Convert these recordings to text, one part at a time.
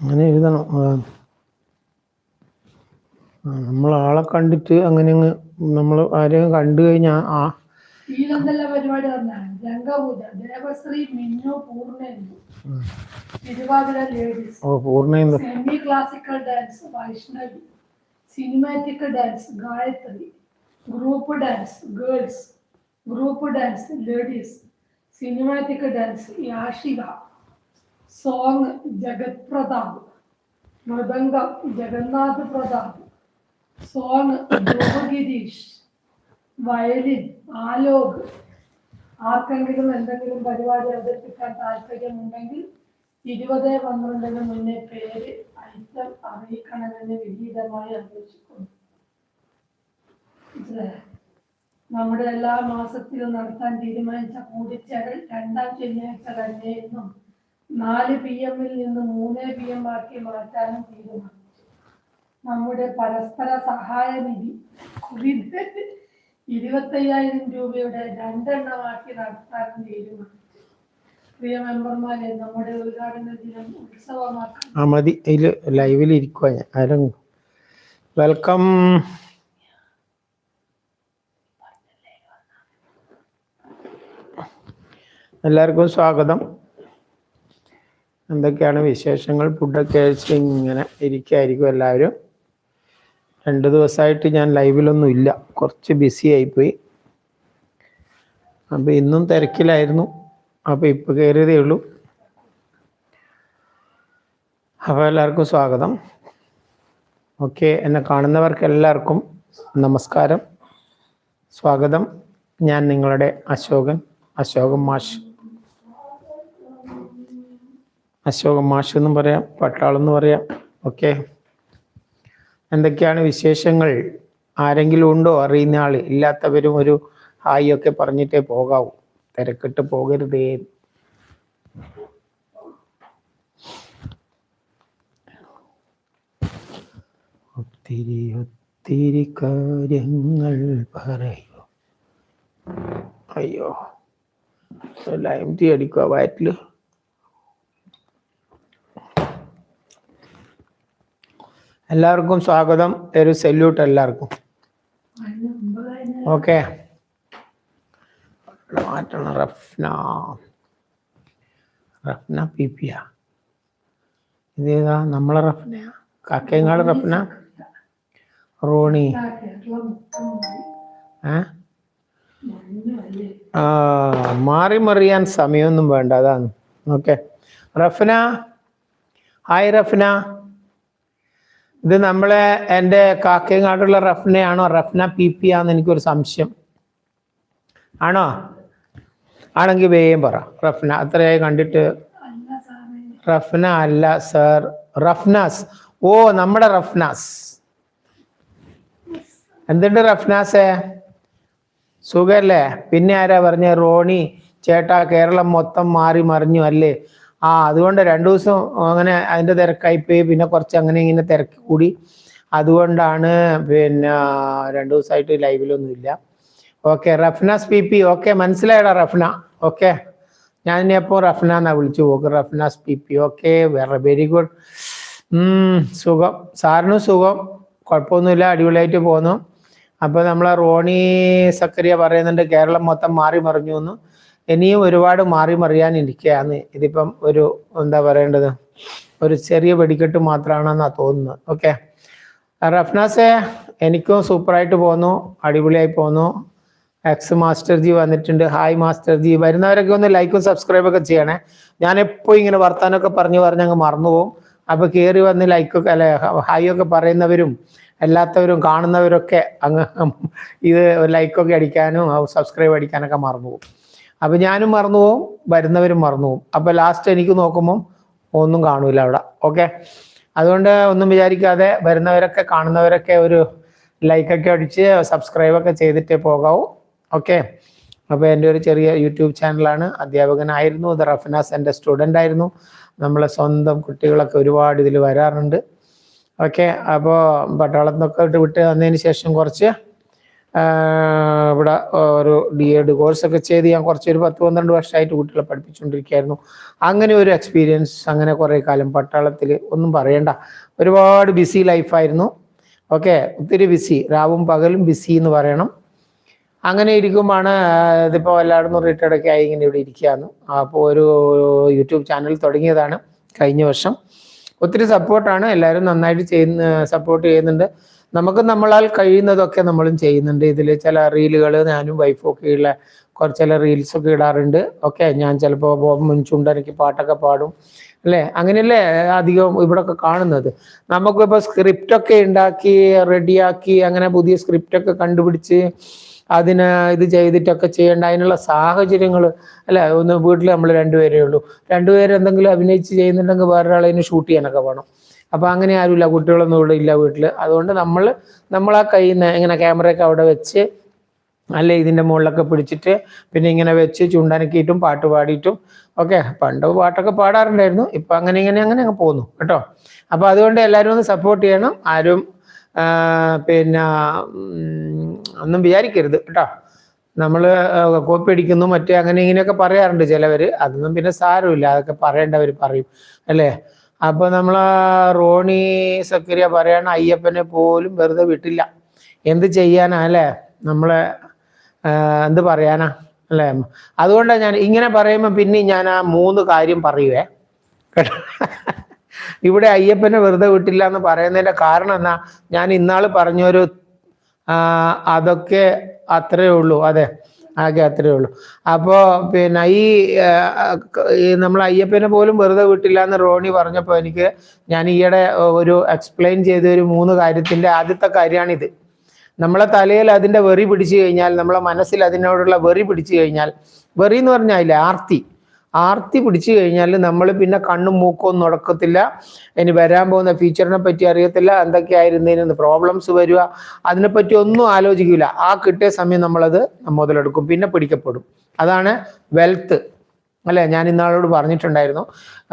അങ്ങനെ എഴുതണം. നമ്മൾ ആളെ കണ്ടിട്ട് അങ്ങനെ അങ്ങ് നമ്മൾ ആരെയും കണ്ടു കഴിഞ്ഞാൽ ആ ഇതിലെന്തെല്ലാം പരിപാടി പറഞ്ഞാണ്? Rangapuja Devasree Minnu Poornendu Thiruvathira ladies semi classical dance Vaishnavi cinematic dance Gayathri group dance girls group dance ladies cinematic dance Yashika song Jagath Prathap mridangam Jagannath Prathap song Dhruvagirish violin Alok ആർക്കെങ്കിലും എന്തെങ്കിലും പരിപാടി അവതരിപ്പിക്കാൻ താല്പര്യമുണ്ടെങ്കിൽ ഇരുപത് പന്ത്രണ്ടിന് മുന്നേ പേര് item അറിയിക്കണമെന്ന് വിഹിതമായി അപേക്ഷിക്കുന്നു. നമ്മുടെ എല്ലാ മാസത്തിലും നടത്താൻ തീരുമാനിച്ച കൂടിച്ചേരൽ രണ്ടാം ശനിയാഴ്ച തന്നെ എന്നും നാല് പി എമ്മിൽ നിന്ന് മൂന്ന് പി എം ആക്കി മാറ്റാനും തീരുമാനിച്ചു. നമ്മുടെ പരസ്പര സഹായ നിധി ഇത് ഇരുപത്തയ്യായിരം രൂപയുടെ രണ്ടെണ്ണമാക്കി നടത്താനും തീരുമാനിച്ചു. പ്രിയ മെമ്പർമാരെ നമ്മുടെ ഉദ്ഘാടന ദിനം ഉത്സവമാക്കാൻ ആ മതി. അതിൽ ലൈവിൽ ഇരിക്കുക വെൽക്കം എല്ലാവർക്കും സ്വാഗതം. എന്തൊക്കെയാണ് വിശേഷങ്ങൾ? ഫുഡൊക്കെ കഴിച്ച് ഇങ്ങനെ ഇരിക്കായിരിക്കും എല്ലാവരും. രണ്ട് ദിവസമായിട്ട് ഞാൻ ലൈവിലൊന്നും ഇല്ല. കുറച്ച് ബിസി ആയിപ്പോയി. അപ്പോൾ ഇന്നും തിരക്കിലായിരുന്നു. അപ്പോൾ ഇപ്പോൾ കയറിയതേ ഉള്ളൂ. അപ്പോൾ എല്ലാവർക്കും സ്വാഗതം. ഓക്കെ എന്നെ കാണുന്നവർക്ക് എല്ലാവർക്കും നമസ്കാരം. സ്വാഗതം. ഞാൻ നിങ്ങളുടെ അശോകൻ അശോകം മാഷ്. അശോകൻ മാഷ് എന്നും പറയാം പട്ടാളെന്ന് പറയാം. ഓക്കെ. എന്തൊക്കെയാണ് വിശേഷങ്ങൾ? ആരെങ്കിലും ഉണ്ടോ? അറിയുന്ന ആൾ ഇല്ലാത്തവരും ഒരു ഹായ് ഒക്കെ പറഞ്ഞിട്ടേ പോകാവൂ. തിരക്കിട്ട് പോകരുതേ. ഒത്തിരി ഒത്തിരി കാര്യങ്ങൾ പറയൂ. അയ്യോ ലൈം ടീ അടിക്കുക വയറ്റിൽ. എല്ലാവർക്കും സ്വാഗതം. ഒരു സെല്യൂട്ട് എല്ലാവർക്കും. ഓക്കെ മാറ്റണം റഫ്ന. റഫ്ന പി ആ ഇതേതാ? നമ്മളെ റഫ്നയാ? കക്കയങ്ങാട് റഫ്ന? റോണി. ഏ? മാറി മറിയാൻ സമയമൊന്നും വേണ്ട. അതാണ്. ഓക്കെ റഫ്ന. ഹായ് റഫ്ന. ഇത് നമ്മളെ എന്റെ കാക്കയങ്ങാടുള്ള റഫ്നയാണോ റഫ്ന പി പി ആന്ന് എനിക്കൊരു സംശയം. ആണോ? ആണെങ്കിൽ വേഗം പറ. റഫ്ന അത്രയായി കണ്ടിട്ട്. റഫ്ന അല്ല സർ. റഫ്നാസ്. ഓ നമ്മുടെ റഫ്നാസ്. എന്തുണ്ട് റഫ്നാസേ? സുഖല്ലേ? പിന്നെ ആരാ പറഞ്ഞ? റോണി ചേട്ടാ കേരളം മൊത്തം മാറി മറിഞ്ഞു അല്ലേ? ആ അതുകൊണ്ട് രണ്ടു ദിവസം അങ്ങനെ അതിന്റെ തിരക്കായി പോയി. പിന്നെ കുറച്ച് അങ്ങനെ ഇങ്ങനെ തിരക്ക് കൂടി. അതുകൊണ്ടാണ് പിന്നെ രണ്ടു ദിവസമായിട്ട് ലൈവിലൊന്നുമില്ല. Okay Rafnas P P okay മനസ്സിലായടാ Rafna. Okay ഞാൻ ഇനി എപ്പോൾ റഫ്ന എന്നാ വിളിച്ചു പോകും റഫ്നാസ് പി പി ഓക്കെ വേറെ വെരി ഗുഡ് സുഖം. സാറിനും സുഖം. കുഴപ്പമൊന്നുമില്ല. അടിപൊളിയായിട്ട് പോന്നു. അപ്പോൾ നമ്മളെ റോണി സക്കറിയ പറയുന്നുണ്ട് കേരളം മൊത്തം മാറി മറിഞ്ഞു എന്ന് ഇനിയും ഒരുപാട് മാറി മറിയാൻ ഇരിക്കുകയാണ് ഇതിപ്പം ഒരു എന്താ പറയേണ്ടത്? ഒരു ചെറിയ വെടിക്കെട്ട് മാത്രമാണെന്നാ തോന്നുന്നത്. ഓക്കെ. റഫ്നാസെ എനിക്കും സൂപ്പറായിട്ട് പോന്നു. അടിപൊളിയായി പോന്നു. എക്സ് മാസ്റ്റർ ജി വന്നിട്ടുണ്ട്. ഹായ് മാസ്റ്റർ ജി വരുന്നവരൊക്കെ ഒന്ന് ലൈക്കും സബ്സ്ക്രൈബ് ഒക്കെ ചെയ്യണേ. ഞാൻ എപ്പോഴും ഇങ്ങനെ വർത്താനമൊക്കെ പറഞ്ഞു പറഞ്ഞ് അങ്ങ് മറന്നുപോകും അപ്പൊ കയറി വന്ന് ലൈക്കൊക്കെ അല്ലെ ഹായ് ഒക്കെ പറയുന്നവരും അല്ലാത്തവരും കാണുന്നവരൊക്കെ അങ്ങ് ഇത് ലൈക്കൊക്കെ അടിക്കാനും സബ്സ്ക്രൈബ് അടിക്കാനൊക്കെ മറന്നുപോകും അപ്പൊ ഞാനും മറന്നുപോകും വരുന്നവരും മറന്നുപോകും അപ്പൊ ലാസ്റ്റ് എനിക്ക് നോക്കുമ്പോൾ ഒന്നും കാണൂല അവിടെ ഓക്കെ അതുകൊണ്ട് ഒന്നും വിചാരിക്കാതെ വരുന്നവരൊക്കെ കാണുന്നവരൊക്കെ ഒരു ലൈക്കൊക്കെ അടിച്ച് സബ്സ്ക്രൈബൊക്കെ ചെയ്തിട്ടേ പോകാവൂ ഓക്കെ അപ്പോൾ എന്റെ ഒരു ചെറിയ യൂട്യൂബ് ചാനലാണ് അധ്യാപകനായിരുന്നു ഇത് റഫ്നാസ് എന്റെ സ്റ്റുഡന്റ് ആയിരുന്നു. നമ്മളെ സ്വന്തം കുട്ടികളൊക്കെ ഒരുപാട് ഇതിൽ വരാറുണ്ട് ഓക്കെ അപ്പോൾ പട്ടാളത്തിനൊക്കെ വിട്ട് വന്നതിന് ശേഷം കുറച്ച് ഇവിടെ ഒരു ഡി എഡ് കോഴ്സൊക്കെ ചെയ്ത് ഞാൻ കുറച്ച് ഒരു പത്ത് പന്ത്രണ്ട് വർഷമായിട്ട് കുട്ടികളെ പഠിപ്പിച്ചുകൊണ്ടിരിക്കുകയായിരുന്നു അങ്ങനെ ഒരു എക്സ്പീരിയൻസ് അങ്ങനെ കുറേ കാലം പട്ടാളത്തിൽ ഒന്നും പറയണ്ട. ഒരുപാട് ബിസി ലൈഫായിരുന്നു ഓക്കെ ഒത്തിരി ബിസി രാവും പകലും ബിസി എന്ന് പറയണം. അങ്ങനെ ഇരിക്കുമ്പോഴാണ് ഇതിപ്പോൾ എല്ലായിടത്തും റിട്ടയർഡ് ഒക്കെ ആയി ഇങ്ങനെ ഇവിടെ ഇരിക്കുകയാണ്. അപ്പോൾ ഒരു യൂട്യൂബ് ചാനൽ തുടങ്ങിയതാണ് കഴിഞ്ഞ വർഷം. ഒത്തിരി സപ്പോർട്ടാണ് എല്ലാവരും നന്നായിട്ട് ചെയ്യുന്ന സപ്പോർട്ട് ചെയ്യുന്നുണ്ട്. നമുക്ക് നമ്മളാൽ കഴിയുന്നതൊക്കെ നമ്മളും ചെയ്യുന്നുണ്ട്. ഇതിൽ ചില റീലുകൾ ഞാനും വൈഫും ഒക്കെ ഉള്ള കുറച്ച് ചില റീൽസ് ഒക്കെ ഇടാറുണ്ട്. ഓക്കെ ഞാൻ ചിലപ്പോൾ മുൻചുണ്ടനക്ക് പാട്ടൊക്കെ പാടും. അല്ലേ? അങ്ങനെയല്ലേ അധികം ഇവിടെ ഒക്കെ കാണുന്നത് നമുക്കിപ്പോൾ സ്ക്രിപ്റ്റൊക്കെ ഉണ്ടാക്കി റെഡിയാക്കി അങ്ങനെ പുതിയ സ്ക്രിപ്റ്റൊക്കെ കണ്ടുപിടിച്ച് അതിന് ഇത് ചെയ്തിട്ടൊക്കെ ചെയ്യേണ്ട അതിനുള്ള സാഹചര്യങ്ങൾ അല്ല? ഒന്ന് വീട്ടിൽ നമ്മൾ രണ്ടുപേരേ ഉള്ളൂ. രണ്ടുപേരെന്തെങ്കിലും അഭിനയിച്ച് ചെയ്യുന്നുണ്ടെങ്കിൽ വേറൊരാളെ ഷൂട്ട് ചെയ്യാനൊക്കെ വേണം. അപ്പോൾ അങ്ങനെ ആരുമില്ല കുട്ടികളൊന്നും ഇവിടെ ഇല്ല വീട്ടിൽ അതുകൊണ്ട് നമ്മൾ നമ്മൾ ആ കൈ ഇങ്ങനെ ക്യാമറയൊക്കെ അവിടെ വെച്ച് അല്ലെ ഇതിന്റെ മുകളിലൊക്കെ പിടിച്ചിട്ട് പിന്നെ ഇങ്ങനെ വെച്ച് ചുണ്ടനക്കിയിട്ടും പാട്ട് പാടിയിട്ടും ഓക്കെ പണ്ട് പാട്ടൊക്കെ പാടാറുണ്ടായിരുന്നു. ഇപ്പം അങ്ങനെ ഇങ്ങനെ അങ്ങനെ അങ്ങ് പോന്നു കേട്ടോ. അപ്പോൾ അതുകൊണ്ട് എല്ലാവരും ഒന്ന് സപ്പോർട്ട് ചെയ്യണം. ആരും പിന്നെ ഒന്നും വിചാരിക്കരുത് കേട്ടോ. നമ്മൾ കോപ്പി അടിക്കുന്നു മറ്റേ അങ്ങനെ ഇങ്ങനെയൊക്കെ പറയാറുണ്ട് ചിലവർ അതൊന്നും പിന്നെ സാരമില്ല. അതൊക്കെ പറയേണ്ടവർ പറയും അല്ലേ? അപ്പൊ നമ്മളെ റോണി സക്കരിയ പറയണ അയ്യപ്പനെ പോലും വെറുതെ വിട്ടില്ല. എന്ത് ചെയ്യാനാ അല്ലേ? നമ്മളെ എന്ത് പറയാനാ അല്ലേ? അതുകൊണ്ടാണ് ഞാൻ ഇങ്ങനെ പറയുമ്പോൾ പിന്നെ ഞാൻ ആ മൂന്ന് കാര്യം പറയുവേ. കേട്ടോ? ഇവിടെ അയ്യപ്പനെ വെറുതെ വിട്ടില്ല എന്ന് പറയുന്നതിന്റെ കാരണം എന്നാ ഞാൻ ഇന്നാൾ പറഞ്ഞൊരു അതൊക്കെ അത്രേ ഉള്ളൂ. അതെ. ആകെ അത്രേ ഉള്ളൂ. അപ്പോ പിന്നെ ഈ നമ്മൾ അയ്യപ്പനെ പോലും വെറുതെ വിട്ടില്ല എന്ന് റോണി പറഞ്ഞപ്പോൾ എനിക്ക് ഞാൻ ഈയിടെ ഒരു എക്സ്പ്ലെയിൻ ചെയ്ത ഒരു മൂന്ന് കാര്യത്തിന്റെ ആദ്യത്തെ കാര്യമാണിത്. നമ്മളെ തലയിൽ അതിന്റെ വെറി പിടിച്ചു കഴിഞ്ഞാൽ നമ്മളെ മനസ്സിൽ അതിനോടുള്ള വെറി പിടിച്ചു കഴിഞ്ഞാൽ വെറി എന്ന് പറഞ്ഞാൽ ആർത്തി. ആർത്തി പിടിച്ചു കഴിഞ്ഞാൽ നമ്മൾ പിന്നെ കണ്ണും മൂക്കും ഒന്നും ഉടക്കത്തില്ല ഇനി വരാൻ പോകുന്ന ഫീച്ചറിനെ പറ്റി അറിയത്തില്ല. എന്തൊക്കെയായിരുന്നതിന് പ്രോബ്ലംസ് വരിക. അതിനെപ്പറ്റി ഒന്നും ആലോചിക്കില്ല ആ കിട്ടിയ സമയം നമ്മളത് മുതലെടുക്കും. പിന്നെ പിടിക്കപ്പെടും. അതാണ് വെൽത്ത് അല്ലെ? ഞാൻ ഇന്നാളോട് പറഞ്ഞിട്ടുണ്ടായിരുന്നു.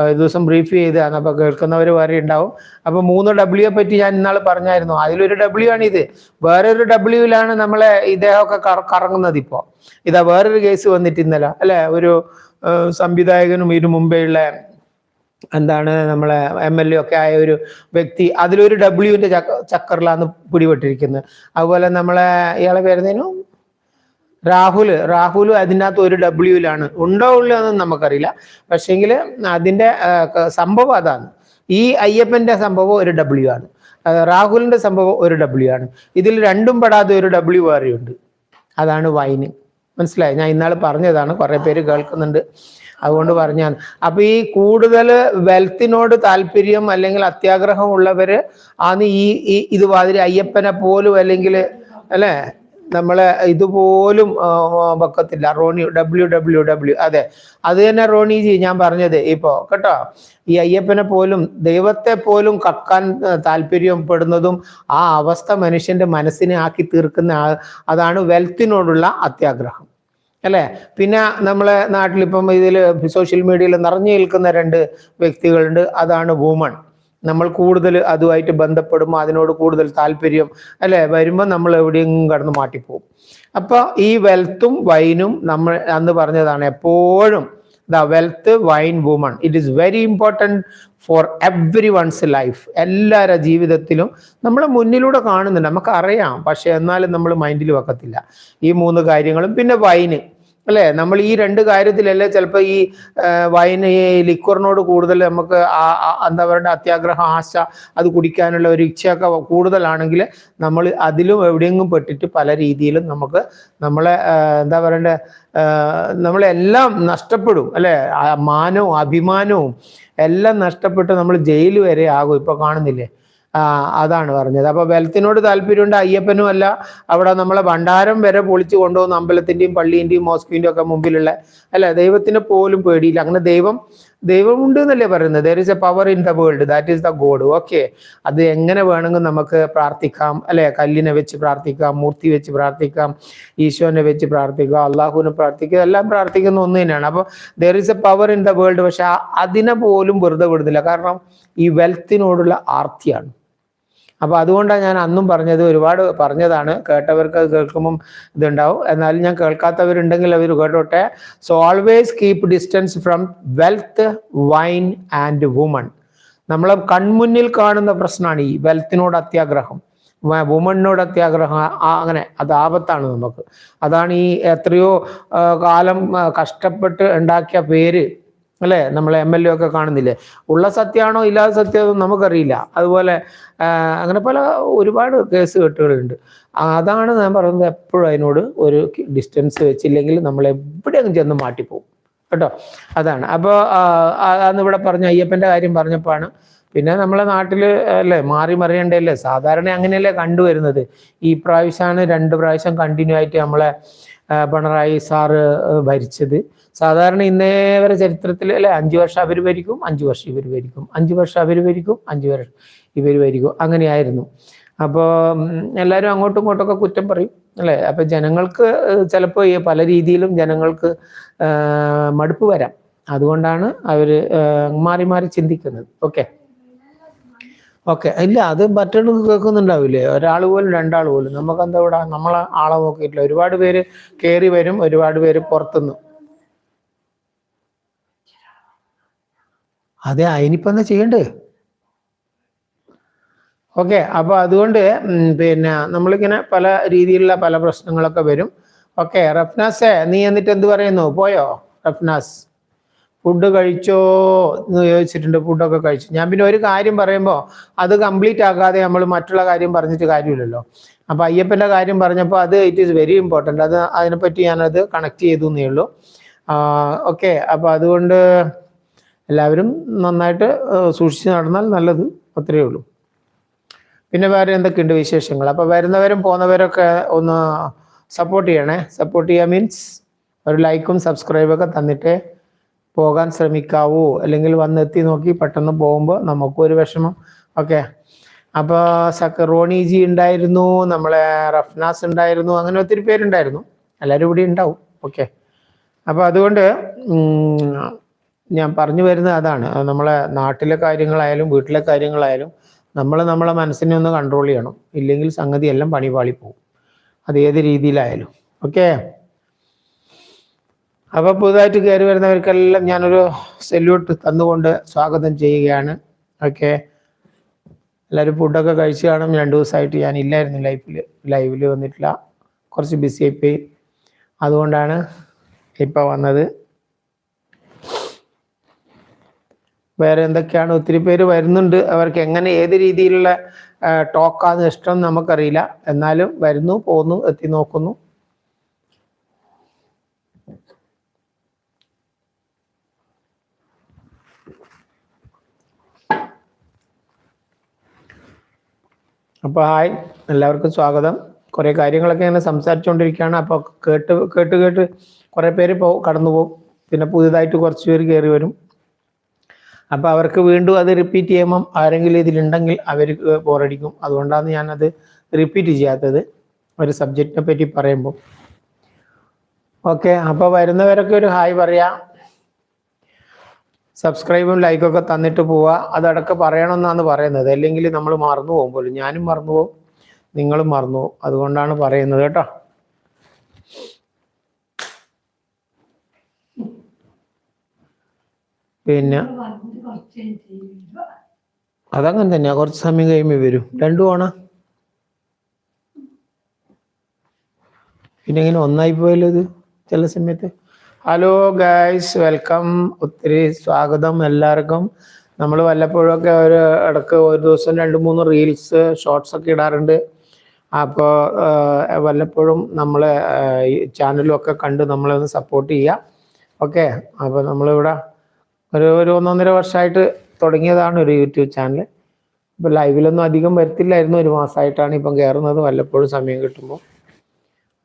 ഒരു ദിവസം ബ്രീഫ് ചെയ്തതാണ് അപ്പോൾ കേൾക്കുന്നവർ വേറെ ഉണ്ടാവും. അപ്പോൾ മൂന്ന് ഡബ്ല്യുയെ പറ്റി ഞാൻ ഇന്നാൾ പറഞ്ഞായിരുന്നു. അതിലൊരു ഡബ്ല്യു ആണ് ഇത് വേറൊരു ഡബ്ല്യുവിലാണ് നമ്മളെ ഇദ്ദേഹമൊക്കെ കറങ്ങുന്നത് ഇപ്പോ. ഇതാ വേറൊരു കേസ് വന്നിട്ട് ഇന്നലെ. അല്ലെ? ഒരു സംവിധായകനും ഇതിനു മുമ്പേയുള്ള എന്താണ് നമ്മളെ എം എൽ എ ഒക്കെ ആയ ഒരു വ്യക്തി അതിലൊരു ഡബ്ല്യുവിന്റെ ചക്ക ചക്കറിലാണ് പിടിപെട്ടിരിക്കുന്നത് അതുപോലെ നമ്മളെ ഇയാളെ പേരുന്നതിനും രാഹുൽ രാഹുലും അതിനകത്ത് ഒരു ഡബ്ല്യുവിലാണ് ഉണ്ടോ ഉള്ളോ എന്ന് നമുക്കറിയില്ല. പക്ഷേങ്കിൽ ക- സംഭവം അതാണ്. ഈ അയ്യപ്പന്റെ സംഭവം ഒരു ഡബ്ല്യു ആണ് രാഹുലിന്റെ സംഭവം ഒരു ഡബ്ല്യു ആണ് ഇതിൽ രണ്ടും പെടാതെ ഒരു ഡബ്ല്യു വേറെയുണ്ട്. അതാണ് വൈന്. മനസ്സിലായി? ഞാൻ ഇന്നാൾ പറഞ്ഞതാണ് കുറെ പേര് കേൾക്കുന്നുണ്ട്. അതുകൊണ്ട് പറഞ്ഞാണ്. അപ്പൊ ഈ കൂടുതൽ വെൽത്തിനോട് താല്പര്യം അല്ലെങ്കിൽ അത്യാഗ്രഹം ഉള്ളവര് ആണ് ഈ ഇതുമാതിരി അയ്യപ്പനെ പോലും അല്ലെങ്കിൽ അല്ലെ? നമ്മളെ ഇതുപോലും വെക്കത്തില്ല. റോണി ഡബ്ല്യു ഡബ്ല്യു ഡബ്ല്യു അതെ. അത് തന്നെ റോണി ജി ഞാൻ പറഞ്ഞത് ഇപ്പോ. കേട്ടോ? ഈ അയ്യപ്പനെ പോലും ദൈവത്തെ പോലും കക്കാൻ താല്പര്യപ്പെടുന്നതും ആ അവസ്ഥ മനുഷ്യന്റെ മനസ്സിനെ ആക്കി തീർക്കുന്ന അതാണ് വെൽത്തിനോടുള്ള അത്യാഗ്രഹം. അല്ലേ? പിന്നെ നമ്മളെ നാട്ടിലിപ്പം ഇതിൽ സോഷ്യൽ മീഡിയയിൽ നിറഞ്ഞു നിൽക്കുന്ന രണ്ട് വ്യക്തികളുണ്ട്. അതാണ് വുമൺ. നമ്മൾ കൂടുതൽ അതുമായിട്ട് ബന്ധപ്പെടുമ്പോൾ അതിനോട് കൂടുതൽ താല്പര്യം അല്ലെ? വരുമ്പോൾ നമ്മൾ എവിടെയെങ്കിലും കടന്ന് മാറ്റിപ്പോകും അപ്പോൾ ഈ വെൽത്തും വൈനും നമ്മൾ അന്ന് പറഞ്ഞതാണ് എപ്പോഴും the wealth wine woman it is very important for everyone's life എല്ലാവരുടെ ജീവിതത്തിലും നമ്മൾ മുന്നിലൂടെ കാണുന്നുണ്ട്. നമുക്കറിയാം. പക്ഷെ എന്നാലും നമ്മൾ മൈൻഡിൽ വെക്കത്തില്ല. ഈ മൂന്ന് കാര്യങ്ങളും പിന്നെ വൈന് അല്ലേ? നമ്മൾ ഈ രണ്ട് കാര്യത്തിലല്ലേ ചിലപ്പോൾ ഈ വൈൻ ലിക്വറിനോട് കൂടുതൽ നമുക്ക് എന്താ പറയുക അത്യാഗ്രഹം ആശ അത് കുടിക്കാനുള്ള ഒരു ഇച്ഛയൊക്കെ കൂടുതലാണെങ്കിൽ നമ്മൾ അതിലും എവിടെയെങ്കിലും പെട്ടിട്ട് പല രീതിയിലും നമുക്ക് നമ്മളെ എന്താ പറയണ്ടേ നമ്മളെല്ലാം നഷ്ടപ്പെടും അല്ലേ? മാനവും അഭിമാനവും എല്ലാം നഷ്ടപ്പെട്ട് നമ്മൾ ജയിൽ വരെ ആകും ഇപ്പൊ കാണുന്നില്ലേ? അതാണ് പറഞ്ഞത്. അപ്പൊ വെൽത്തിനോട് താല്പര്യമുണ്ട് അയ്യപ്പനും അല്ല. അവിടെ നമ്മളെ ഭണ്ഡാരം വരെ പൊളിച്ചു കൊണ്ടുപോകുന്ന അമ്പലത്തിന്റെയും പള്ളീന്റെയും മോസ്കിന്റെയും ഒക്കെ മുമ്പിലുള്ള അല്ല ദൈവത്തിന് പോലും പേടിയില്ല. അങ്ങനെ ദൈവം ദൈവമുണ്ട് എന്നല്ലേ പറയുന്നത്. There is a power in the world that is the God okay അത് എങ്ങനെ വേണമെങ്കിൽ നമുക്ക് പ്രാർത്ഥിക്കാം. അല്ലെ? കല്ലിനെ വെച്ച് പ്രാർത്ഥിക്കാം മൂർത്തി വെച്ച് പ്രാർത്ഥിക്കാം ഈശോനെ വെച്ച് പ്രാർത്ഥിക്കാം അള്ളാഹുവിനെ പ്രാർത്ഥിക്കുക എല്ലാം പ്രാർത്ഥിക്കുന്ന ഒന്ന് തന്നെയാണ്. അപ്പോൾ there is a power in the world പക്ഷെ അതിനെ പോലും വെറുതെ വിടുന്നില്ല. കാരണം ഈ വെൽത്തിനോടുള്ള ആർത്തിയാണ്. അപ്പൊ അതുകൊണ്ടാണ് ഞാൻ അന്നും പറഞ്ഞത് ഒരുപാട് പറഞ്ഞതാണ്. കേട്ടവർക്ക് അത് കേൾക്കുമ്പം ഇതുണ്ടാവും. എന്നാലും ഞാൻ കേൾക്കാത്തവരുണ്ടെങ്കിൽ അവർ കേട്ടോട്ടെ. So always keep distance from wealth wine and woman നമ്മളെ കൺമുന്നിൽ കാണുന്ന പ്രശ്നമാണ് ഈ വെൽത്തിനോട് അത്യാഗ്രഹം. വുമണിനോട് അത്യാഗ്രഹം അങ്ങനെ അത് ആപത്താണ് നമുക്ക്. അതാണ് ഈ എത്രയോ കാലം കഷ്ടപ്പെട്ട് ഉണ്ടാക്കിയ പേര്. അല്ലേ? നമ്മളെ എം എൽ എ ഒക്കെ കാണുന്നില്ലേ? ഉള്ള സത്യമാണോ ഇല്ലാത്ത സത്യമാണോ നമുക്കറിയില്ല. അതുപോലെ അങ്ങനെ പല ഒരുപാട് കേസ് കെട്ടുകളുണ്ട്. അതാണ് ഞാൻ പറയുന്നത് എപ്പോഴും അതിനോട് ഒരു ഡിസ്റ്റൻസ് വെച്ചില്ലെങ്കിൽ നമ്മൾ എവിടെയെങ്കിലും ചെന്ന് മാറ്റിപ്പോകും കേട്ടോ? അതാണ്. അപ്പോൾ അന്ന് ഇവിടെ പറഞ്ഞ അയ്യപ്പന്റെ കാര്യം പറഞ്ഞപ്പോഴാണ് പിന്നെ നമ്മളെ നാട്ടിൽ അല്ലേ മാറി മറിയണ്ടല്ലേ? സാധാരണ അങ്ങനെയല്ലേ കണ്ടുവരുന്നത്. ഈ പ്രാവശ്യമാണ് രണ്ട് പ്രാവശ്യം കണ്ടിന്യൂ ആയിട്ട് നമ്മളെ പിണറായി സാറ് ഭരിച്ചത്. സാധാരണ ഇന്നേ വരെ ചരിത്രത്തിൽ അല്ലെ? അഞ്ചു വർഷം അവർ ഭരിക്കും അഞ്ചു വർഷം ഇവർ ഭരിക്കും. അഞ്ചു വർഷം അവർ ഭരിക്കും അഞ്ചു വർഷം ഇവർ ഭരിക്കും. അങ്ങനെയായിരുന്നു. അപ്പോൾ എല്ലാവരും അങ്ങോട്ടും ഇങ്ങോട്ടൊക്കെ കുറ്റം പറയും അല്ലേ? അപ്പം ജനങ്ങൾക്ക് ചിലപ്പോൾ പല രീതിയിലും ജനങ്ങൾക്ക് മടുപ്പ് വരാം. അതുകൊണ്ടാണ് അവർ മാറി മാറി ചിന്തിക്കുന്നത്. ഓക്കെ. ഓക്കെ. ഇല്ല അത് മറ്റൊന്ന് കേൾക്കുന്നുണ്ടാവില്ലേ? ഒരാൾ പോലും രണ്ടാൾ പോലും. നമുക്ക് എന്താ ഇവിടെ നമ്മളെ ആളെ നോക്കിയിട്ടില്ല. ഒരുപാട് പേര് കയറി വരും ഒരുപാട് പേര് പുറത്തുനിന്ന്. അതെ അതിനിപ്പോ എന്താ ചെയ്യണ്ടേ? ഓക്കെ അപ്പൊ അതുകൊണ്ട് പിന്നെ നമ്മളിങ്ങനെ പല രീതിയിലുള്ള പല പ്രശ്നങ്ങളൊക്കെ വരും. ഓക്കെ റഫ്നാസേ നീ എന്നിട്ട് എന്ത് പറയുന്നു? പോയോ റഫ്നാസ്? ഫുഡ് കഴിച്ചോ എന്ന് ചോദിച്ചിട്ടുണ്ട് ഫുഡൊക്കെ കഴിച്ചു. ഞാൻ പിന്നെ ഒരു കാര്യം പറയുമ്പോൾ അത് കംപ്ലീറ്റ് ആക്കാതെ നമ്മൾ മറ്റുള്ള കാര്യം പറഞ്ഞിട്ട് കാര്യമില്ലല്ലോ. അപ്പോൾ അയ്യപ്പന്റെ കാര്യം പറഞ്ഞപ്പോൾ അത് ഇറ്റ് ഈസ് വെരി ഇമ്പോർട്ടന്റ് അത് അതിനെപ്പറ്റി ഞാനത് കണക്ട് ചെയ്തു എന്നേ ഉള്ളൂ. ഓക്കെ അപ്പോൾ അതുകൊണ്ട് എല്ലാവരും നന്നായിട്ട് സൂക്ഷിച്ച് നടന്നാൽ നല്ലത് അത്രയേ ഉള്ളൂ. പിന്നെ വേറെ എന്തൊക്കെയുണ്ട് വിശേഷങ്ങൾ? അപ്പോൾ വരുന്നവരും പോകുന്നവരൊക്കെ ഒന്ന് സപ്പോർട്ട് ചെയ്യണേ. സപ്പോർട്ട് ചെയ്യുക മീൻസ് ഒരു ലൈക്കും സബ്സ്ക്രൈബൊക്കെ തന്നിട്ട് പോകാൻ ശ്രമിക്കാവൂ. അല്ലെങ്കിൽ വന്നെത്തി നോക്കി പെട്ടെന്ന് പോകുമ്പോൾ നമുക്കും ഒരു വിഷമം. ഓക്കെ അപ്പോൾ സക്ക റോണിജി ഉണ്ടായിരുന്നു. നമ്മളെ റഫ്നാസ് ഉണ്ടായിരുന്നു. അങ്ങനെ ഒത്തിരി പേരുണ്ടായിരുന്നു. എല്ലാവരും ഇവിടെ ഉണ്ടാവും. ഓക്കെ അപ്പോൾ അതുകൊണ്ട് ഞാൻ പറഞ്ഞു വരുന്നത് അതാണ്. അത് നമ്മളെ നാട്ടിലെ കാര്യങ്ങളായാലും വീട്ടിലെ കാര്യങ്ങളായാലും നമ്മൾ നമ്മളെ മനസ്സിനെ ഒന്ന് കൺട്രോൾ ചെയ്യണം. ഇല്ലെങ്കിൽ സംഗതി എല്ലാം പണിപാളി പോകും അത് ഏത് രീതിയിലായാലും. ഓക്കെ അപ്പൊ പുതുതായിട്ട് കയറി വരുന്നവർക്കെല്ലാം ഞാനൊരു സെല്യൂട്ട് തന്നുകൊണ്ട് സ്വാഗതം ചെയ്യുകയാണ്. ഓക്കെ എല്ലാവരും ഫുഡൊക്കെ കഴിച്ച് കാണും. രണ്ടു ദിവസമായിട്ട് ഞാൻ ഇല്ലായിരുന്നു ലൈഫിൽ ലൈവിൽ വന്നിട്ടില്ല. കുറച്ച് ബിസി ആയിപ്പോയി. അതുകൊണ്ടാണ് ഇപ്പം വന്നത്. വേറെ എന്തൊക്കെയാണ് ഒത്തിരി പേര് വരുന്നുണ്ട്. അവർക്ക് എങ്ങനെ ഏത് രീതിയിലുള്ള ടോക്കാന്ന് ഇഷ്ടം നമുക്കറിയില്ല. എന്നാലും വരുന്നു പോകുന്നു എത്തി നോക്കുന്നു. അപ്പോൾ ഹായ് എല്ലാവർക്കും സ്വാഗതം. കുറേ കാര്യങ്ങളൊക്കെ ഇങ്ങനെ സംസാരിച്ചുകൊണ്ടിരിക്കുകയാണ് അപ്പോൾ കേട്ട് കേട്ട് കേട്ട് കുറേ പേര് പോ കടന്നു പോകും പിന്നെ പുതിയതായിട്ട് കുറച്ച് പേര് കയറി വരും. അപ്പോൾ അവർക്ക് വീണ്ടും അത് റിപ്പീറ്റ് ചെയ്യുമ്പം ആരെങ്കിലും ഇതിലുണ്ടെങ്കിൽ അവർക്ക് ബോറടിക്കും അതുകൊണ്ടാണ് ഞാനത് റിപ്പീറ്റ് ചെയ്യാത്തത്. ഒരു സബ്ജക്റ്റിനെ പറ്റി പറയുമ്പോൾ ഓക്കെ അപ്പോൾ വരുന്നവരൊക്കെ ഒരു ഹായ് പറയാം. സബ്സ്ക്രൈബും ലൈക്കും ഒക്കെ തന്നിട്ട് പോവുക അതടക്കം പറയണമെന്നാണ് പറയുന്നത്. അല്ലെങ്കിൽ നമ്മൾ മറന്നു പോകും പോലും. ഞാനും മറന്നു പോകും. നിങ്ങളും മറന്നു പോകും. അതുകൊണ്ടാണ് പറയുന്നത് കേട്ടോ. പിന്നെ അതങ്ങനെ തന്നെയാ. കുറച്ച് സമയം കഴിയുമ്പോൾ വരും. രണ്ടു ആണ്? പിന്നെ ഇങ്ങനെ ഒന്നായി പോയല്ലോ ഇത് ചില സമയത്ത്? Hello guys welcome. ഒത്തിരി സ്വാഗതം എല്ലാവർക്കും. നമ്മൾ വല്ലപ്പോഴൊക്കെ ഒരു ഇടയ്ക്ക് ഒരു ദിവസം രണ്ട് മൂന്ന് റീൽസ് ഷോർട്സ് ഒക്കെ ഇടാറുണ്ട്. അപ്പോൾ വല്ലപ്പോഴും നമ്മളെ ചാനലും ഒക്കെ കണ്ട് നമ്മളെ ഒന്ന് സപ്പോർട്ട് ചെയ്യുക ഓക്കെ? അപ്പോൾ നമ്മളിവിടെ ഒരു ഒരു ഒന്നൊന്നര വർഷമായിട്ട് തുടങ്ങിയതാണ് ഒരു യൂട്യൂബ് ചാനൽ ഇപ്പം ലൈവിലൊന്നും അധികം വരത്തില്ലായിരുന്നു. ഒരു മാസമായിട്ടാണ് ഇപ്പം കയറുന്നത് വല്ലപ്പോഴും സമയം കിട്ടുമ്പോൾ.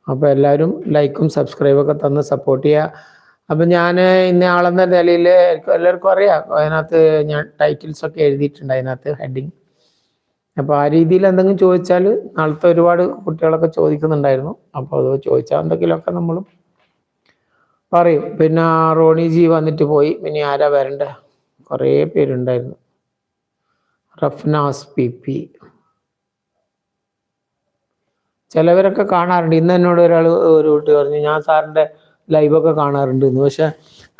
അപ്പോൾ എല്ലാവരും ലൈക്കും സബ്സ്ക്രൈബ് ഒക്കെ തന്ന് സപ്പോർട്ട് ചെയ്യുക അപ്പം ഞാൻ ഇന്ന ആളെന്ന നിലയിൽ എല്ലാവർക്കും അറിയാം. അതിനകത്ത് ഞാൻ ടൈറ്റിൽസ് ഒക്കെ എഴുതിയിട്ടുണ്ട് അതിനകത്ത് ഹെഡിങ് അപ്പോൾ ആ രീതിയിൽ എന്തെങ്കിലും ചോദിച്ചാൽ നാളത്തെ ഒരുപാട് കുട്ടികളൊക്കെ ചോദിക്കുന്നുണ്ടായിരുന്നു. അപ്പോൾ അത് ചോദിച്ചാൽ എന്തെങ്കിലുമൊക്കെ നമ്മളും പറയും. പിന്നെ റോണി ജി വന്നിട്ട് പോയി. പിന്നെ ആരാ വരണ്ടേ? കുറേ പേരുണ്ടായിരുന്നു. Rafnas P P. ചിലവരൊക്കെ കാണാറുണ്ട്. ഇന്ന് എന്നോട് ഒരാൾ ഒരു കുട്ടി പറഞ്ഞു ഞാൻ സാറിന്റെ ലൈവൊക്കെ കാണാറുണ്ട് എന്ന്. പക്ഷെ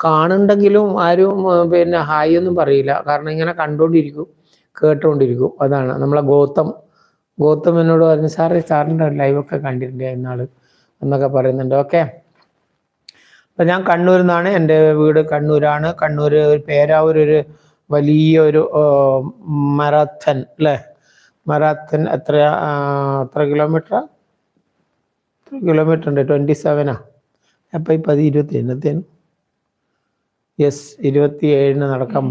കാണുന്നുണ്ടെങ്കിലും ആരും പിന്നെ ഹായ് ഒന്നും പറയില്ല. കാരണം ഇങ്ങനെ കണ്ടുകൊണ്ടിരിക്കും കേട്ടുകൊണ്ടിരിക്കും. അതാണ് നമ്മളെ ഗൗതം. ഗൗതം എന്നോട് പറഞ്ഞു സാറേ സാറിന്റെ ലൈവൊക്കെ കണ്ടിട്ടുണ്ട് എന്നാൾ എന്നൊക്കെ പറയുന്നുണ്ട്. ഓക്കെ? അപ്പം ഞാൻ കണ്ണൂരിൽ നിന്നാണ്. എന്റെ വീട് കണ്ണൂരാണ്. കണ്ണൂർ ഒരു പേരാവൂർ ഒരു വലിയ ഒരു മറാത്തൻ അല്ലേ? മറാത്തൻ എത്ര എത്ര കിലോമീറ്റർ എത്ര കിലോമീറ്റർ ഉണ്ട്? ട്വന്റി സെവനാ അപ്പം ഇപ്പം അത് ഇരുപത്തി എണ്ണത്തേനും യെസ് ഇരുപത്തി ഏഴിന് നടക്കാൻ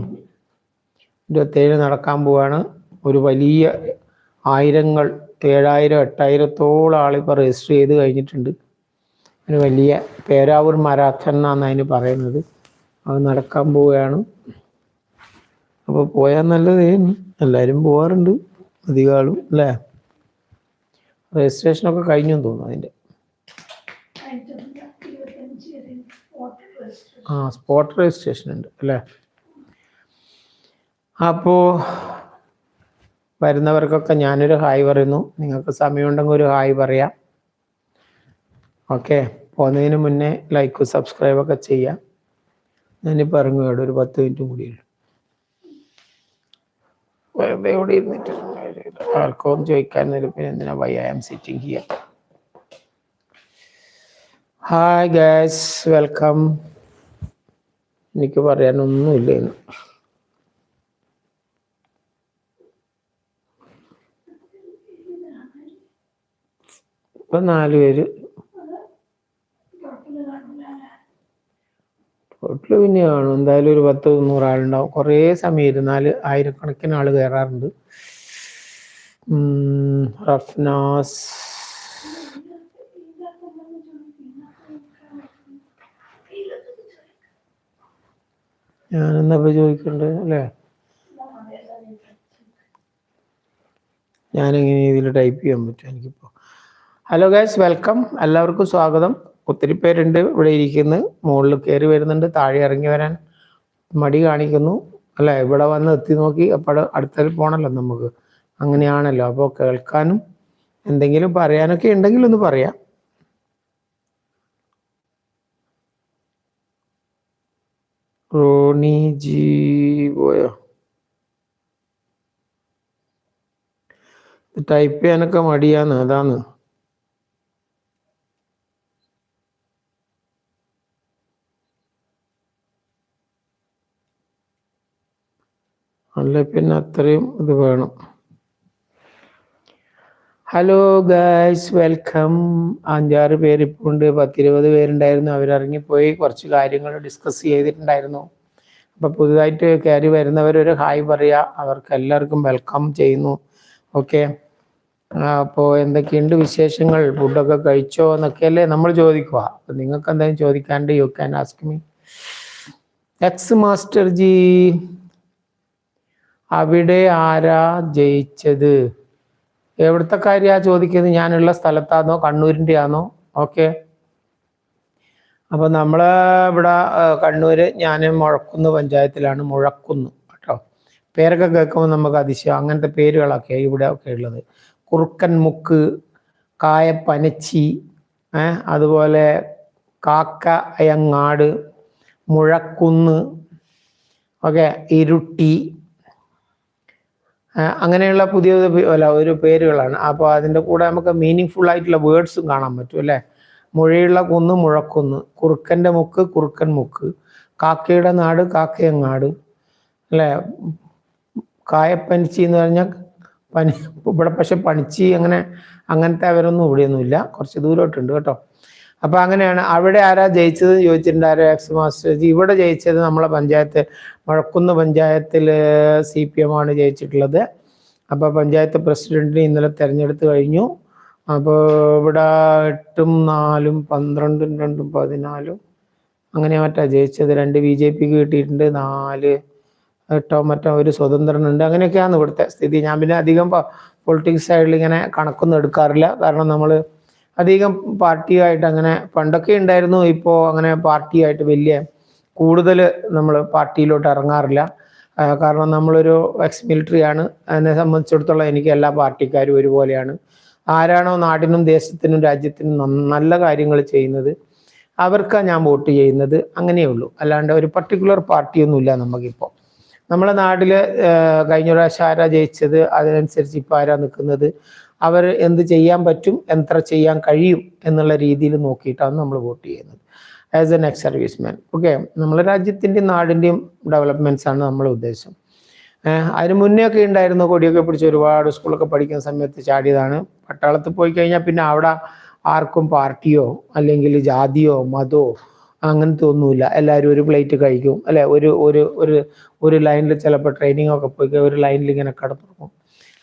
ഇരുപത്തേഴിന് നടക്കാൻ പോവാണ്. ഒരു വലിയ ആയിരങ്ങൾ ഏഴായിരം എട്ടായിരത്തോളം ആളിപ്പോൾ രജിസ്റ്റർ ചെയ്ത് കഴിഞ്ഞിട്ടുണ്ട്. ഒരു വലിയ പേരാവൂർ മരാത്തൻ എന്നാണ് അതിന് പറയുന്നത്. അത് നടക്കാൻ പോവുകയാണ്. അപ്പോൾ പോയാൽ നല്ലത്. എല്ലാവരും പോകാറുണ്ട് അധികം ആളും അല്ലേ രജിസ്ട്രേഷനൊക്കെ കഴിഞ്ഞു തോന്നുന്നു അതിന്റെ ആ സ്പോട്ട് രജിസ്ട്രേഷൻ ഉണ്ട് അല്ലേ? അപ്പോൾ വരുന്നവർക്കൊക്കെ ഞാനൊരു ഹായ് പറയുന്നു. നിങ്ങൾക്ക് സമയമുണ്ടെങ്കിൽ ഒരു ഹായ് പറയാം. ഓക്കെ. പോകുന്നതിന് മുന്നേ ലൈക്ക് സബ്സ്ക്രൈബൊക്കെ ചെയ്യാം. ഞാനിപ്പോൾ ഇറങ്ങും ഇവിടെ ഒരു പത്ത് മിനിറ്റും കൂടിയുള്ളൂ. വെറുതെ ഇവിടെ ഇരുന്നിട്ട് ആർക്കും ചോദിക്കാൻ പിന്നെ എന്തിനാ why I am sitting here hi guys welcome എനിക്ക് പറയാനൊന്നുമില്ല ഇന്ന്. ഇപ്പൊ നാല് ടോട്ടൽ പിന്നെ കാണും. എന്തായാലും ഒരു പത്ത് നൂറ് ആളുണ്ടാവും. കുറേ സമയം ഇരുന്നാൽ ആയിരക്കണക്കിന് ആൾ കയറാറുണ്ട്. റഫ്നാസ്. ഞാനെന്നാ ഇപ്പൊ ചോദിക്കണ്ടേ അല്ലേ? ഞാനെങ്ങനെ ഇതിൽ ടൈപ്പ് ചെയ്യാൻ പറ്റും എനിക്കിപ്പോൾ ഹലോ ഗൈസ് വെൽക്കം എല്ലാവർക്കും സ്വാഗതം. ഒത്തിരി പേരുണ്ട് ഇവിടെ ഇരിക്കുന്നു. മുകളിൽ കയറി വരുന്നുണ്ട്. താഴെ ഇറങ്ങി വരാൻ മടി കാണിക്കുന്നു. അല്ലേ? ഇവിടെ വന്ന് എത്തി നോക്കി. അപ്പോൾ അടുത്തതിൽ പോണല്ലോ നമുക്ക്. അങ്ങനെയാണല്ലോ. അപ്പോൾ കേൾക്കാനും എന്തെങ്കിലും പറയാനൊക്കെ ഉണ്ടെങ്കിൽ ഒന്ന് പറയാം. റോണി ജി പോയോ? ടൈപ്പ് ചെയ്യാനൊക്കെ മടിയാന്ന് അതാണ്. അല്ല പിന്നെ അത്രയും ഇത് വേണം. ഹലോ ഗായ്സ് വെൽക്കം അഞ്ചാറ് പേര് ഇപ്പോൾ ഉണ്ട് പത്തിരുപത് പേരുണ്ടായിരുന്നു. അവരിറങ്ങിപ്പോയി കുറച്ച് കാര്യങ്ങൾ ഡിസ്കസ് ചെയ്തിട്ടുണ്ടായിരുന്നു. അപ്പോൾ പുതുതായിട്ട് കയറി വരുന്നവരൊരു ഹായ് പറയുക അവർക്ക് എല്ലാവർക്കും വെൽക്കം ചെയ്യുന്നു. ഓക്കെ അപ്പോൾ എന്തൊക്കെയുണ്ട് വിശേഷങ്ങൾ? ഫുഡൊക്കെ കഴിച്ചോ എന്നൊക്കെയല്ലേ നമ്മൾ ചോദിക്കുക. അപ്പം നിങ്ങൾക്ക് എന്തെങ്കിലും ചോദിക്കാണ്ട് you can ask me ex master ji അവിടെ ആരാ ജയിച്ചത്? എവിടുത്തെ കാര്യാ ചോദിക്കുന്നത്? ഞാനുള്ള സ്ഥലത്താണോ കണ്ണൂരിന്റെ ആണോ ഓക്കെ. അപ്പൊ നമ്മൾ ഇവിടെ കണ്ണൂർ ഞാൻ മുഴക്കുന്ന് പഞ്ചായത്തിലാണ് മുഴക്കുന്ന് കേട്ടോ. പേരൊക്കെ കേൾക്കുമ്പോൾ നമുക്ക് അതിശയം. അങ്ങനത്തെ പേരുകളൊക്കെ ഇവിടെ ഒക്കെ ഉള്ളത്. കുറുക്കൻ മുക്ക് കായപ്പനച്ചി അതുപോലെ കാക്കയങ്ങാട് മുഴക്കുന്ന് ഓക്കെ ഇരുട്ടി അങ്ങനെയുള്ള പുതിയ അല്ല ഒരു പേരുകളാണ്. അപ്പോൾ അതിന്റെ കൂടെ നമുക്ക് മീനിങ് ഫുൾ ആയിട്ടുള്ള വേർഡ്സും കാണാൻ പറ്റും അല്ലേ? മുഴയുള്ള കുന്ന് മുഴക്കുന്ന്. കുറുക്കന്റെ മുക്ക് കുറുക്കൻ മുക്ക്. കാക്കയുടെ നാട് കാക്കയങ്ങാട് അല്ലേ? കായപ്പനിച്ചി എന്ന് പറഞ്ഞാൽ പനി ഇവിടെ പക്ഷെ പണിച്ചി അങ്ങനെ അങ്ങനത്തെ അവരൊന്നും ഇവിടെയൊന്നുമില്ല. കുറച്ച് ദൂരോട്ടുണ്ട് കേട്ടോ. അപ്പൊ അങ്ങനെയാണ്. അവിടെ ആരാ ജയിച്ചത് ചോദിച്ചിട്ടുണ്ടായിരുന്നു എക്സ് മാസ്റ്റർ ഇവിടെ ജയിച്ചത് നമ്മളെ പഞ്ചായത്ത് മഴക്കുന്ന് പഞ്ചായത്തിൽ സി പി എം ആണ് ജയിച്ചിട്ടുള്ളത്. അപ്പോൾ പഞ്ചായത്ത് പ്രസിഡന്റിനെ ഇന്നലെ തെരഞ്ഞെടുത്ത് കഴിഞ്ഞു. അപ്പോൾ ഇവിടെ എട്ടും നാലും പന്ത്രണ്ടും രണ്ടും പതിനാലും അങ്ങനെ മറ്റാ ജയിച്ചത്. രണ്ട് ബി ജെ പിക്ക് കിട്ടിയിട്ടുണ്ട് നാല് എട്ടോ മറ്റോ ഒരു സ്വതന്ത്രനുണ്ട്. അങ്ങനെയൊക്കെയാണ് ഇവിടുത്തെ സ്ഥിതി. ഞാൻ പിന്നെ അധികം പൊളിറ്റിക്സ് സൈഡിൽ ഇങ്ങനെ കണക്കൊന്നും എടുക്കാറില്ല. കാരണം നമ്മൾ അധികം പാർട്ടിയായിട്ട് അങ്ങനെ പണ്ടൊക്കെ ഉണ്ടായിരുന്നു. ഇപ്പോൾ അങ്ങനെ പാർട്ടിയായിട്ട് വലിയ കൂടുതൽ നമ്മൾ പാർട്ടിയിലോട്ട് ഇറങ്ങാറില്ല. കാരണം നമ്മളൊരു എക്സ് മിലിറ്ററി ആണ് എന്നെ സംബന്ധിച്ചിടത്തോളം എനിക്ക് എല്ലാ പാർട്ടിക്കാരും ഒരുപോലെയാണ്. ആരാണോ നാടിനും ദേശത്തിനും രാജ്യത്തിനും നല്ല കാര്യങ്ങൾ ചെയ്യുന്നത് അവർക്കാണ് ഞാൻ വോട്ട് ചെയ്യുന്നത് അങ്ങനെയുള്ളൂ അല്ലാണ്ട് ഒരു പർട്ടിക്കുലർ പാർട്ടിയൊന്നുമില്ല നമുക്കിപ്പോൾ നമ്മളെ നാട്ടിൽ കഴിഞ്ഞ പ്രാവശ്യം ആരാ ജയിച്ചത്? അതിനനുസരിച്ച് ഇപ്പോൾ ആരാ നിൽക്കുന്നത് അവർ എന്ത് ചെയ്യാൻ പറ്റും എത്ര ചെയ്യാൻ കഴിയും എന്നുള്ള രീതിയിൽ നോക്കിയിട്ടാണ് നമ്മൾ വോട്ട് ചെയ്യുന്നത്. As an ex service man okay നമ്മളെ രാജ്യത്തിന്റെയും നാടിന്റെയും ഡെവലപ്മെന്റ്സ് ആണ് നമ്മളെ ഉദ്ദേശം. അതിന് മുന്നേ ഒക്കെ ഉണ്ടായിരുന്നു കൊടിയൊക്കെ പിടിച്ച് ഒരുപാട് സ്കൂളൊക്കെ പഠിക്കുന്ന സമയത്ത് ചാടിയതാണ്. പട്ടാളത്തിൽ പോയി കഴിഞ്ഞാൽ പിന്നെ അവിടെ ആർക്കും പാർട്ടിയോ അല്ലെങ്കിൽ ജാതിയോ മതമോ അങ്ങനത്തെ ഒന്നുമില്ല. എല്ലാവരും ഒരു പ്ലേറ്റ് കഴിക്കും. അല്ലെ ഒരു ഒരു ഒരു ഒരു ലൈനിൽ ചിലപ്പോൾ ട്രെയിനിങ് ഒക്കെ പോയി ഒരു ലൈനിൽ ഇങ്ങനെ കിടന്നിറങ്ങും.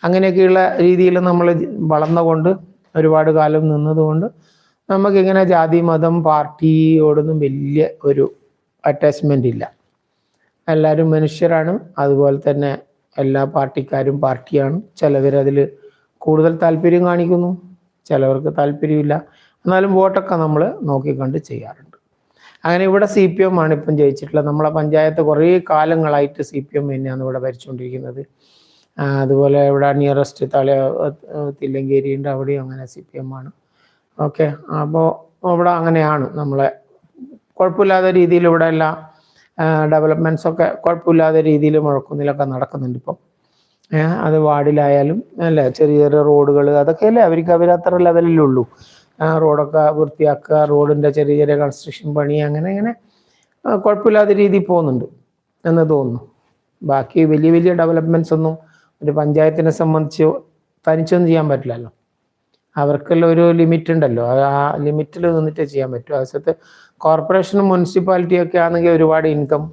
അങ്ങനെയൊക്കെയുള്ള രീതിയിൽ നമ്മൾ വളർന്നുകൊണ്ട് ഒരുപാട് കാലം നിന്നതുകൊണ്ട് നമുക്കിങ്ങനെ ജാതി മതം പാർട്ടിയോടൊന്നും വലിയ ഒരു അറ്റാച്ച്മെന്റ് ഇല്ല. എല്ലാവരും മനുഷ്യരാണ്. അതുപോലെ തന്നെ എല്ലാ പാർട്ടിക്കാരും പാർട്ടിയാണ്. ചിലവരതിൽ കൂടുതൽ താല്പര്യം കാണിക്കുന്നു. ചിലവർക്ക് താല്പര്യമില്ല. എന്നാലും വോട്ടൊക്കെ നമ്മൾ നോക്കിക്കണ്ട് ചെയ്യാറുണ്ട്. അങ്ങനെ ഇവിടെ സി പി എം ആണ് ഇപ്പം ജയിച്ചിട്ടുള്ളത്. നമ്മളെ പഞ്ചായത്ത് കുറേ കാലങ്ങളായിട്ട് സി പി എം തന്നെയാണ് ഇവിടെ ഭരിച്ചുകൊണ്ടിരിക്കുന്നത്. അതുപോലെ ഇവിടെ നിയറസ്റ്റ് തല തില്ലങ്കേരി ഉണ്ട് അവിടെയും അങ്ങനെ സി പി എം ആണ്. ഓക്കെ അപ്പോൾ ഇവിടെ അങ്ങനെയാണ് നമ്മളെ. കുഴപ്പമില്ലാത്ത രീതിയിൽ ഇവിടെ എല്ലാ ഡെവലപ്മെന്റ്സ് ഒക്കെ കുഴപ്പമില്ലാത്ത രീതിയിൽ മുഴക്കുന്നിലൊക്കെ നടക്കുന്നുണ്ട് ഇപ്പം. അത് വാർഡിലായാലും അല്ലേ? ചെറിയ ചെറിയ റോഡുകൾ അതൊക്കെ അല്ലേ? അവർക്ക് അവർ അത്ര ലെവലിലുള്ളൂ റോഡൊക്കെ വൃത്തിയാക്കുക റോഡിന്റെ ചെറിയ ചെറിയ കൺസ്ട്രക്ഷൻ പണി അങ്ങനെ അങ്ങനെ കുഴപ്പമില്ലാത്ത രീതിയിൽ പോകുന്നുണ്ട് എന്ന് തോന്നുന്നു. ബാക്കി വലിയ വലിയ ഡെവലപ്മെന്റ്സ് ഒന്നും ഒരു പഞ്ചായത്തിനെ സംബന്ധിച്ച് തനിച്ചൊന്നും ചെയ്യാൻ പറ്റില്ലല്ലോ. അവർക്കെല്ലാം ഒരു ലിമിറ്റ് ഉണ്ടല്ലോ. ആ ലിമിറ്റിൽ നിന്നിട്ട് ചെയ്യാൻ പറ്റും. അവസരത്ത് കോർപ്പറേഷനും മുനിസിപ്പാലിറ്റി ഒക്കെ ആണെങ്കിൽ ഒരുപാട് ഇൻകം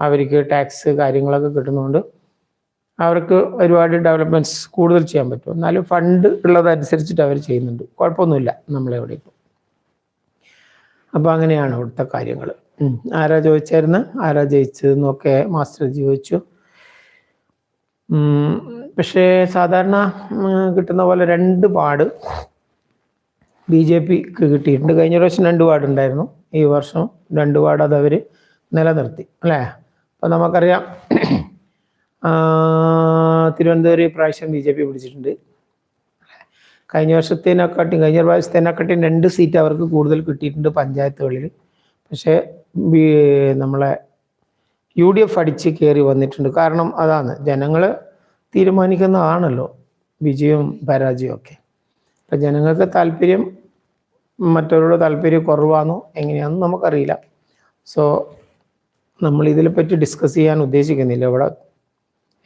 അവർക്ക് ടാക്സ് കാര്യങ്ങളൊക്കെ കിട്ടുന്നതുകൊണ്ട് അവർക്ക് ഒരുപാട് ഡെവലപ്മെന്റ്സ് കൂടുതൽ ചെയ്യാൻ പറ്റും. എന്നാലും ഫണ്ട് ഉള്ളതനുസരിച്ചിട്ട് അവർ ചെയ്യുന്നുണ്ട്. കുഴപ്പമൊന്നുമില്ല നമ്മളെവിടെ ഇപ്പോൾ അപ്പോൾ അങ്ങനെയാണ് ഇവിടുത്തെ കാര്യങ്ങൾ ആരാ ചോദിച്ചായിരുന്നു? ആരാ ജയിച്ചതെന്നൊക്കെ മാസ്റ്റർ ചോദിച്ചു. പക്ഷേ സാധാരണ കിട്ടുന്ന പോലെ രണ്ട് പാട് ബി ജെ പിക്ക് കിട്ടിയിട്ടുണ്ട്. കഴിഞ്ഞ പ്രാവശ്യം രണ്ട് പാടുണ്ടായിരുന്നു. ഈ വർഷം രണ്ട് വാർഡ് അത് അവർ നിലനിർത്തി അല്ലേ? അപ്പം നമുക്കറിയാം തിരുവനന്തപുരം പ്രാവശ്യം ബി ജെ പി പിടിച്ചിട്ടുണ്ട്. കഴിഞ്ഞ വർഷത്തേനെക്കാട്ടിയും കഴിഞ്ഞ പ്രാവശ്യത്തേനെക്കാട്ടിയും രണ്ട് സീറ്റ് അവർക്ക് കൂടുതൽ കിട്ടിയിട്ടുണ്ട് പഞ്ചായത്തുകളിൽ. പക്ഷേ നമ്മളെ യു ഡി എഫ് അടിച്ച് കയറി വന്നിട്ടുണ്ട്. കാരണം അതാണ് ജനങ്ങൾ തീരുമാനിക്കുന്നതാണല്ലോ വിജയവും പരാജയവും ഒക്കെ. അപ്പം ജനങ്ങൾക്ക് താല്പര്യം മറ്റവരുടെ താല്പര്യം കുറവാണോ എങ്ങനെയാണെന്ന് നമുക്കറിയില്ല. സോ നമ്മൾ ഇതിനെപ്പറ്റി ഡിസ്കസ് ചെയ്യാൻ ഉദ്ദേശിക്കുന്നില്ല ഇവിടെ.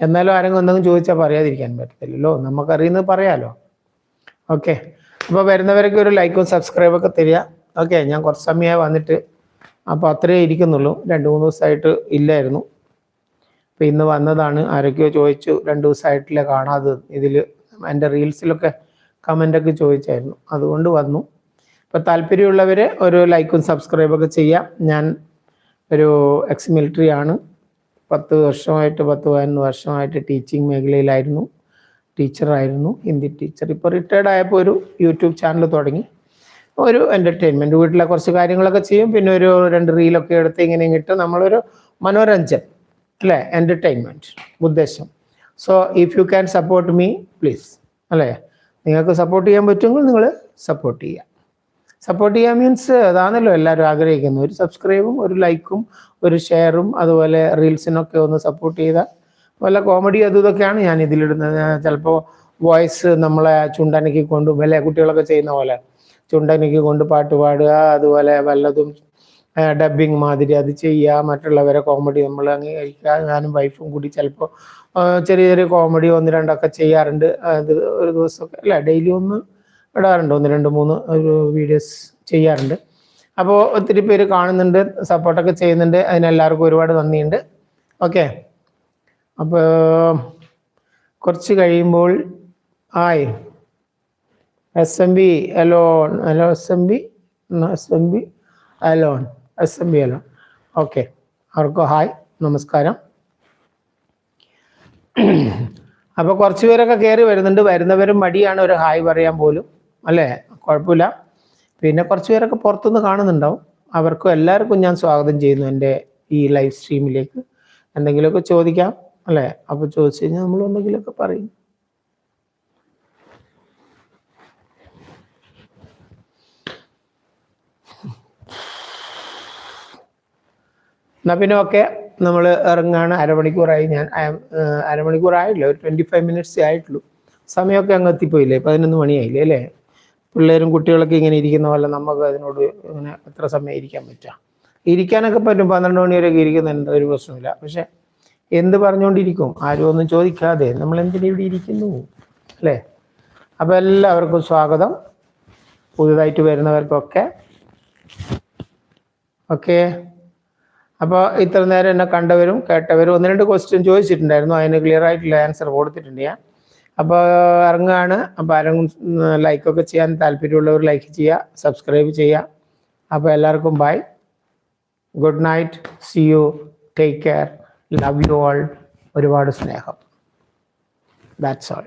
എന്നാലും ആരെങ്കിലും എന്തെങ്കിലും ചോദിച്ചാൽ പറയാതിരിക്കാൻ പറ്റത്തില്ലല്ലോ. നമുക്കറിയുന്നത് പറയാലോ. ഓക്കെ. അപ്പോൾ വരുന്നവരൊക്കെ ഒരു ലൈക്കും സബ്സ്ക്രൈബൊക്കെ തരിക. ഓക്കെ ഞാൻ കുറച്ച് സമയമായി വന്നിട്ട് അപ്പോൾ അത്രേ ഇരിക്കുന്നുള്ളൂ. രണ്ട് മൂന്ന് ദിവസമായിട്ട് ഇല്ലായിരുന്നു. അപ്പോൾ ഇന്ന് വന്നതാണ് ആരൊക്കെയോ ചോദിച്ചു. രണ്ട് ദിവസമായിട്ടില്ല കാണാതെ ഇതിൽ എന്റെ റീൽസിലൊക്കെ കമന്റൊക്കെ ചോദിച്ചായിരുന്നു. അതുകൊണ്ട് വന്നു. അപ്പോൾ താല്പര്യമുള്ളവർ ഒരു ലൈക്കും സബ്സ്ക്രൈബൊക്കെ ചെയ്യാം. ഞാൻ ഒരു എക്സ് മിലിറ്ററി ആണ്. പത്ത് വർഷമായിട്ട് പത്ത് പതിനൊന്ന് വർഷമായിട്ട് ടീച്ചിങ് മേഖലയിലായിരുന്നു. ടീച്ചറായിരുന്നു ഹിന്ദി ടീച്ചർ ഇപ്പോൾ റിട്ടയർഡ് ആയപ്പോൾ ഒരു യൂട്യൂബ് ചാനൽ തുടങ്ങി. ഒരു എന്റർടൈൻമെന്റ് വീട്ടിലെ കുറച്ച് കാര്യങ്ങളൊക്കെ ചെയ്യും. പിന്നെ ഒരു രണ്ട് റീലൊക്കെ എടുത്ത് ഇങ്ങനെ ഇങ്ങിട്ട് നമ്മളൊരു മനോരഞ്ജൻ അല്ലേ? എന്റർടൈൻമെന്റ് ഉദ്ദേശം. So if you can support me please അല്ലേ? നിങ്ങൾക്ക് സപ്പോർട്ട് ചെയ്യാൻ പറ്റുമെങ്കിൽ നിങ്ങൾ സപ്പോർട്ട് ചെയ്യുക സപ്പോർട്ട് ചെയ്യാൻ മീൻസ് അതാണല്ലോ എല്ലാവരും ആഗ്രഹിക്കുന്നത്. ഒരു സബ്സ്ക്രൈബും ഒരു ലൈക്കും ഒരു ഷെയറും അതുപോലെ റീൽസിനൊക്കെ ഒന്ന് സപ്പോർട്ട് ചെയ്താൽ വല്ല കോമഡി അതും ഇതൊക്കെയാണ് ഞാൻ ഇതിലിടുന്നത്. ചിലപ്പോൾ വോയിസ് നമ്മളെ ചുണ്ടനക്കി കൊണ്ടും വല്ല കുട്ടികളൊക്കെ ചെയ്യുന്ന പോലെ. ചുണ്ടനക്കി കൊണ്ട് പാട്ട് പാടുക അതുപോലെ വല്ലതും ഡബിങ് മാതിരി അത് ചെയ്യുക മറ്റുള്ളവരെ കോമഡി നമ്മൾ അംഗീകരിക്കുക. ഞാനും വൈഫും കൂടി ചിലപ്പോൾ ചെറിയ ചെറിയ കോമഡി ഒന്ന് രണ്ടൊക്കെ ചെയ്യാറുണ്ട്. അത് ഒരു ദിവസമൊക്കെ അല്ല ഡെയിലി ഒന്ന് ഇടാറുണ്ട്. ഒന്ന് രണ്ട് മൂന്ന് ഒരു വീഡിയോസ് ചെയ്യാറുണ്ട്. അപ്പോൾ ഒത്തിരി പേര് കാണുന്നുണ്ട് സപ്പോർട്ടൊക്കെ ചെയ്യുന്നുണ്ട്. അതിനെല്ലാവർക്കും ഒരുപാട് നന്ദിയുണ്ട്. ഓക്കെ അപ്പോൾ കുറച്ച് കഴിയുമ്പോൾ ആയി. S M B alone hello S M B S M B alone S M B alone okay അവർക്ക് ഹായ് നമസ്കാരം. അപ്പോൾ കുറച്ച് പേരൊക്കെ കയറി വരുന്നുണ്ട് വരുന്നവരും മടിയാണ് ഒരു ഹായ് പറയാൻ പോലും അല്ലേ? കുഴപ്പമില്ല. പിന്നെ കുറച്ച് പേരൊക്കെ പുറത്തുനിന്ന് കാണുന്നുണ്ടാവും. അവർക്കും എല്ലാവർക്കും ഞാൻ സ്വാഗതം ചെയ്യുന്നു എന്റെ ഈ ലൈവ് സ്ട്രീമിലേക്ക് എന്തെങ്കിലുമൊക്കെ ചോദിക്കാം അല്ലേ? അപ്പോൾ ചോദിച്ചു കഴിഞ്ഞാൽ നമ്മൾ എന്തെങ്കിലുമൊക്കെ പറയും. എന്നാൽ പിന്നെ ഓക്കെ നമ്മൾ ഇറങ്ങാണ്. അരമണിക്കൂറായി ഞാൻ അരമണിക്കൂറായില്ല ഒരു ട്വന്റി ഫൈവ് മിനിറ്റ്സ് ആയിട്ടുള്ളൂ. സമയമൊക്കെ അങ്ങ് എത്തിപ്പോയില്ലേ? പതിനൊന്ന് മണിയായില്ലേ അല്ലേ? പിള്ളേരും കുട്ടികളൊക്കെ ഇങ്ങനെ ഇരിക്കുന്ന പോലെ നമുക്ക് അതിനോട് ഇങ്ങനെ എത്ര സമയം ഇരിക്കാൻ പറ്റുക ഇരിക്കാനൊക്കെ പറ്റും പന്ത്രണ്ട് മണി വരെയൊക്കെ ഇരിക്കുന്നുണ്ട് ഒരു പ്രശ്നമില്ല പക്ഷെ എന്ത് പറഞ്ഞുകൊണ്ടിരിക്കും ആരും ഒന്നും ചോദിക്കാതെ. നമ്മൾ എന്തിനാ ഇവിടെ ഇരിക്കുന്നു? അല്ലേ? അപ്പം എല്ലാവർക്കും സ്വാഗതം. പുതുതായിട്ട് വരുന്നവർക്കൊക്കെ. ഓക്കെ? അപ്പോൾ ഇത്ര നേരം എന്നെ കണ്ടവരും കേട്ടവരും ഒന്ന് രണ്ട് ക്വസ്റ്റ്യൻ ചോദിച്ചിട്ടുണ്ടായിരുന്നു. അതിന് ക്ലിയർ ആയിട്ടുള്ള ആൻസർ കൊടുത്തിട്ടുണ്ട് ഞാൻ. അപ്പോൾ ഇറങ്ങുകയാണ്. അപ്പോൾ ലൈക്ക് ലൈക്കൊക്കെ ചെയ്യാൻ താല്പര്യമുള്ളവർ ലൈക്ക് ചെയ്യുക സബ്സ്ക്രൈബ് ചെയ്യുക. അപ്പോൾ എല്ലാവർക്കും bye good night see you take care love you all ഒരുപാട് സ്നേഹം. That's all